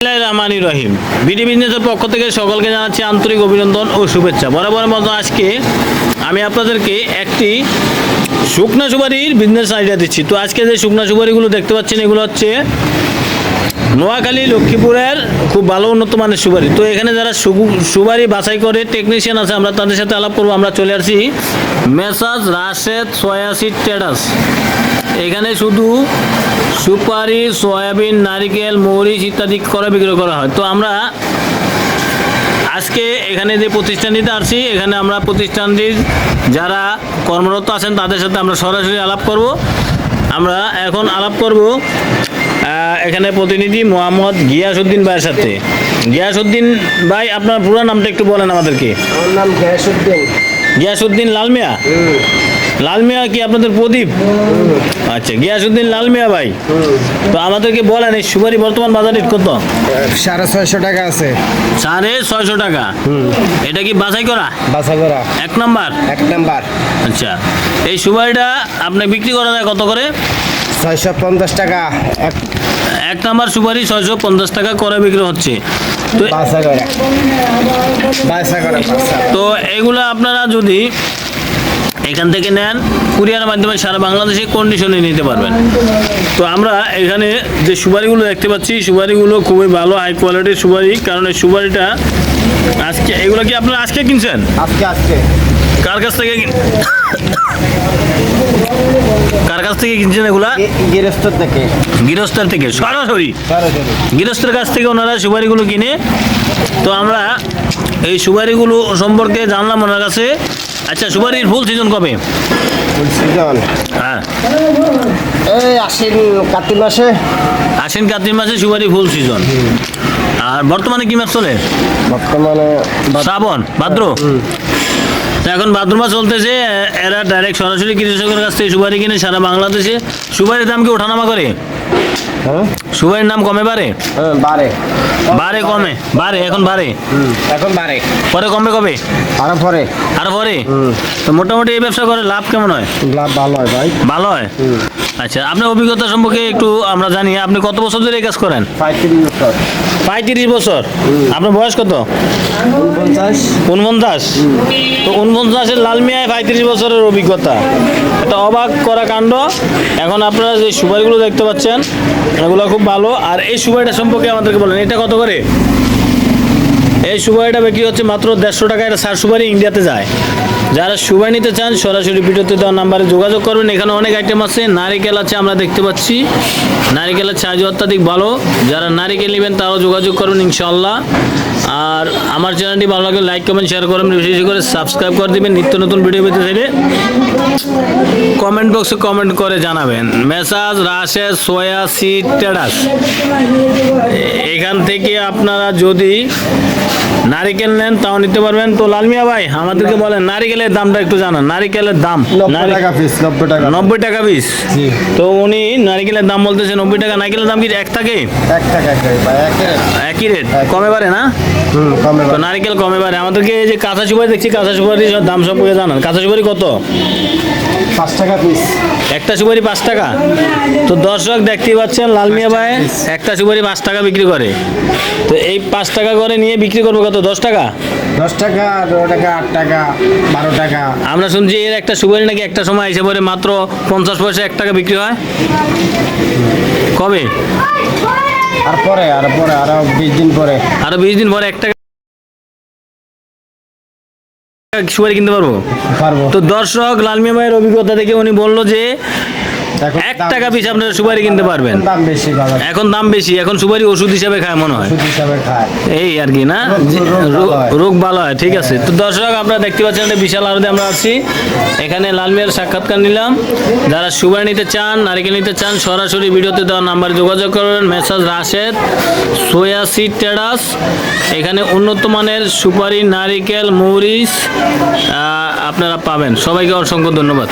রহমানি রহিম। BD বিজনেসের পক্ষ থেকে সকলকে জানাচ্ছি আন্তরিক অভিনন্দন ও শুভেচ্ছা। বরাবরের মতো আজকে আমি আপনাদেরকে একটি শুকনা সুপারির বিজনেস আইডিয়া দিচ্ছি। তো আজকে যে শুকনা সুপারিগুলো দেখতে পাচ্ছেন, এগুলো হচ্ছে নোয়াখালী লক্ষ্মীপুরের খুব ভালো উন্নত মানের সুপারি। তো এখানে যারা সুপারি বাছাই করে টেকনিশিয়ান আছে, আমরা তাদের সাথে আলাপ করব। আমরা চলে আসছি মেসাজ, রাশেদ সয়াসি ট্রেডার্স এখানে শুধু সুপারি সয়াবিন নারিকেল মরিচ ইত্যাদি করে বিক্রয় করা হয়। তো আমরা আজকে এখানে যে প্রতিষ্ঠানটিতে আসছি এখানে আমরা প্রতিষ্ঠানটির যারা কর্মরত আছেন তাদের সাথে আমরা সরাসরি আলাপ করব। আমরা এখন আলাপ করব এখানে প্রতিনিধি মোহাম্মদ গিয়াসউদ্দিন ভাইয়ের সাথে। গিয়াসউদ্দিন ভাই আপনার পুরো নামটা একটু বলেন আমাদেরকে। আমার নাম গ্যাসুদ্দিন গিয়াসউদ্দিন লালমিয়া? লালমিয়া কি আপনাদের প্রদীপ? আচ্ছা গিয়াসউদ্দিন লালমিয়া ভাই। তো আমাদেরকে বলেন এই সুপারি বর্তমান বাজারে কত? সাড়ে ছয়শো টাকা আছে। সাড়ে ছয়শো টাকা। এটা কি বাছাই করা? বাসা করা এক নাম্বার? এক নাম্বার। আচ্ছা এই সুপারিটা আপনি বিক্রি করা যায় কত করে? ছয়শো পঞ্চাশ টাকা। এক এক নাম্বার সুপারি ছয়শো পঞ্চাশ টাকা করে বিক্রি হচ্ছে। তো এগুলো আপনারা যদি এখান থেকে নেন কুরিয়ার মাধ্যমে সারা বাংলাদেশে কন্ডিশনে নিতে পারবেন। তো আমরা এখানে যে সুপারিগুলো দেখতে পাচ্ছি সুপারিগুলো খুবই ভালো হাই কোয়ালিটির সুপারি কারণ এই সুপারিটা আজকে এগুলো কি আপনারা আজকে কিনছেন? আজকে আজকে। কার কাছ থেকে কিন- কার কাছ থেকে কিনছেন এগুলা? গৃহস্থ থেকে। গৃহস্থের থেকে সরাসরি। গৃহস্থের কাছ থেকে ওনারা সুপারিগুলো কিনে তো আমরা এই সুপারিগুলো সম্পর্কে জানলাম ওনার কাছে। আচ্ছা সুপারির ফুল সিজন কবে? ফুল সিজন হ্যাঁ। এই আশ্বিন কার্তিক মাসে। আশ্বিন কার্তিক মাসে সুপারি ফুল সিজন আর বর্তমানে কি মাস চলে? বর্তমানে শ্রাবণ ভাদ্র? এখন ভাদ্র মাস চলতেছে এরা ডাইরেক্ট সরাসরি কৃষকের কাছ থেকে সুপারি কিনে সারা বাংলাদেশে। সুপারির দাম কি ওঠানামা করে? হ্যাঁ? সুপারির নাম কমে বাড়ে? হ্যাঁ, বারে বাড়ে কমে বাড়ে এখন বাড়ে। এখন বারে পরে কমবে কবে? আরও পরে। আর পরে। তো মোটামুটি এই ব্যবসা করে লাভ কেমন হয়? লাভ ভালো হয় ভাই। ভালো হয়? আচ্ছা আপনার অভিজ্ঞতা সম্পর্কে একটু আমরা জানি আপনি কত বছর ধরে এই কাজ করেন? পঁয়ত্রিশ বছর। আপনার বয়স কত? পঞ্চাশ উনপঞ্চাশ? তো উনপঞ্চাশের লাল মিয়ায় পঁয়ত্রিশ বছরের অভিজ্ঞতা। এটা অবাক করা কাণ্ড। এখন আপনারা যে সুপারিগুলো দেখতে পাচ্ছেন, এগুলো খুব ভালো। আর এই সুপারিটা সম্পর্কে আমাদেরকে বলেন, এটা কত করে? এই সুপারিটা বিক্রি হচ্ছে মাত্র দেড়শো টাকা। এটা সার সুপারি ইন্ডিয়াতে যায়। যারা সুপারি নিতে চান, সরাসরি ভিডিওতে দেওয়া নাম্বারে যোগাযোগ করবেন। এখানে অনেক আইটেম আছে। নারিকেল আছে, আমরা দেখতে পাচ্ছি। নারিকেলের চার্জ অত্যাধিক ভালো। যারা নারিকেল নেবেন, তারাও যোগাযোগ করবেন ইনশাল্লাহ আর আমার চ্যানেলটি ভালো লাগলে লাইক কমেন্ট শেয়ার করবেন। বিশেষ করে সাবস্ক্রাইব করে দেবেন। নিত্য নতুন ভিডিও পেতে চাইলে কমেন্ট বক্সে কমেন্ট করে জানাবেন। মেসাজ রাশেস সোয়া সিট টেডাস এখান থেকে আপনারা যদি নারিকেল নেন তাও নিতে পারবেন। তো লালমিয়া ভাই আমাদেরকে বলেন নারিকেলের দামটা একটু জানান। নারিকেলের দাম। নব্বই টাকা পিস নব্বই টাকা নব্বই টাকা পিস তো উনি নারিকেলের দাম বলতেছে নব্বই টাকা। নারিকেলের দাম কি এক থাকে? এক টাকা একই রেট কমে পারে না? তো নারিকেল কমে পারে আমাদেরকে এই যে কাঁচা সুপারি দেখছি কাঁচা সুপারি দাম সম্পর্কে জানান। কাঁচা সুপারি কত? পাঁচ টাকা পিস একটা সুপারি পাঁচ টাকা? তো দর্শক দেখতেই পাচ্ছেন লালমিয়া ভাই একটা সুপারি পাঁচ টাকা বিক্রি করে। তো এই পাঁচ টাকা করে নিয়ে বিক্রি করব কত? দশ টাকা? দশ টাকা বারো টাকা আট টাকা বারো টাকা। আমরা শুনছি এর একটা সুপারি নাকি একটা সময় এসে পরে মাত্র পঞ্চাশ পয়সা এক টাকা বিক্রি হয়। কবে? আর পরে আর পরে আরও বিশ দিন পরে। আরও বিশ দিন পরে এক টাকা সুপারি কিনতে পারব? পারব। তো দর্শক লালমিয়া ভাইয়ের অভিজ্ঞতা থেকে উনি বলল যে এক টাকা পিস আপনারা সুপারি কিনতে পারবেন। এখন দাম বেশি এখন দাম বেশি এখন সুপারি ওষুধ হিসাবে খায় মনে হয়। এই আর কি না? রোগ- ভালো হয়। ঠিক আছে। তো দর্শক আপনারা দেখতে পাচ্ছেন একটা বিশাল আরতে আমরা আছি। এখানে লালমিয়ার সাক্ষাৎকার নিলাম। যারা সুপারি নিতে চান নারিকেল নিতে চান সরাসরি ভিডিওতে দেওয়া নাম্বারে যোগাযোগ করবেন। মেসাজ রাশেদ সোয়া সিড টেডাস এখানে উন্নত মানের সুপারি নারিকেল মরিচ আহ, আপনারা পাবেন। সবাইকে অসংখ্য ধন্যবাদ।